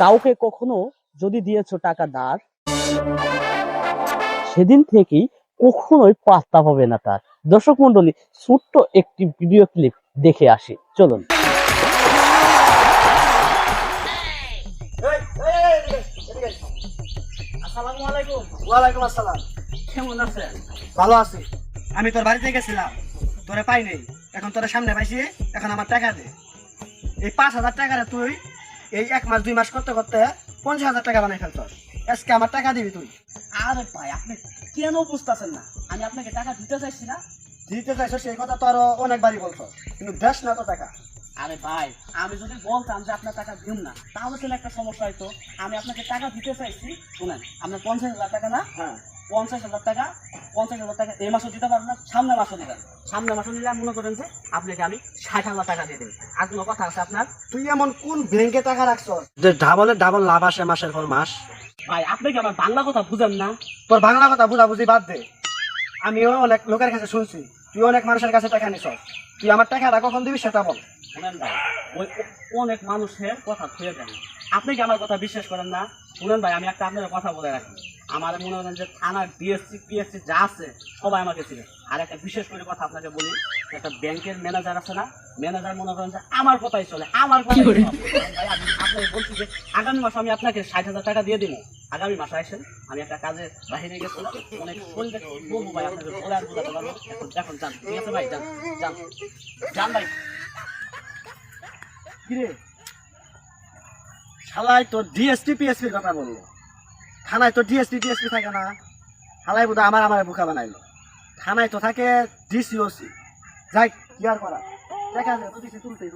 কাউকে কখনো যদি দিয়েছ টাকা দাঁড় সেদিন থেকেই কখনোই পাত্তা পাবে না তার। দর্শক মন্ডলী ছোট্ট একটি ভিডিও ক্লিপ দেখে আসি। চলুন। আসসালামু আলাইকুম। ওয়ালাইকুম আসসালাম। কেমন আছেন? ভালো আছি। আমি তোর বাড়িতে গেছিলাম। তোরে পাই নাই। এখন তোর সামনে পাইছি। এখন আমার টাকা দে। এই পাঁচ হাজার টাকারে তুই এই এক মাস দুই মাস করতে করতে পঞ্চাশ হাজার টাকা বানাই ফেলছস। আজকে আমার টাকা দিবি তুই। আরে ভাই আপনি কেন বুঝতেছেন না? আমি আপনাকে টাকা দিতে চাইছি না। দিতে চাইছো সেই কথা তো আরও অনেকবারই বলছ কিন্তু দেশ না তো টাকা। আরে ভাই আমি যদি বলতাম যে আপনার টাকা দিন না তাহলে তো একটা সমস্যা হইতো? আমি আপনাকে টাকা দিতে চাইছি শুনেন আপনার পঞ্চাশ হাজার টাকা না? হ্যাঁ। পঞ্চাশ হাজার টাকা পঞ্চাশ হাজার টাকা এই মাসও দিতে পারবেন না সামনে মাসও দিবেন সামনে মাসও দিলে মনে করেন যে আপনাকে আমি ষাট হাজার টাকা দিয়ে দেবো। আর কোনো কথা আছে আপনার? তুই এমন কোন ব্যাংকে টাকা রাখছস যে ডাবলের ডাবল লাভ আসে মাসের পর মাস। ভাই আপনি কি আমার বাংলা কথা বুঝেন না? তোর বাংলা কথা বুঝাবুঝি বাদ দে। আমিও অনেক লোকের কাছে শুনছি তুই অনেক মানুষের কাছে টাকা নিছস তুই আমার টাকাটা কখন দিবি সেটা বল। শুনেন ভাই ওই অনেক মানুষের কথা ছুঁয়ে দেন আপনি কি আমার কথা বিশ্বাস করেন না? শুনেন ভাই, আমি একটা আপনার কথা বলে রাখি। আমার মনে করেন যে থানার ডিএসসি পিএসসি যা আছে, সবাই আমাকে ছিল আর একটা বিশেষ করে কথা আপনাকে বলি, একটা ব্যাংকের ম্যানেজার আছে না, ম্যানেজার মনে করেন যে আমার কথাই চলে, আমার কথাই ভাই, আমি আপনাকে বলছি যে আগামী মাসে আমি আপনাকে ষাট হাজার টাকা দিয়ে দিব। আগামী মাসে আসেন, আমি একটা কাজে বাহিরে গেছিলাম, অনেক শরীরটা বলব ভাই, আপনাকে বলে আর বোঝাতে পারব এখন যান, ঠিক আছে ভাই যান যান ভাই। কিরে? শালাই তোর ডিএসপি পিএসপির কথা বলল। থানায় তো ডিএসপি পিএসপি থাকে না। শালাই বোধ আমার আমার বোকা বানাইলো। থানায় তো থাকে ডিসিওসি যাই, কি আর করা দেখা যায় তো দিছি তুলতেই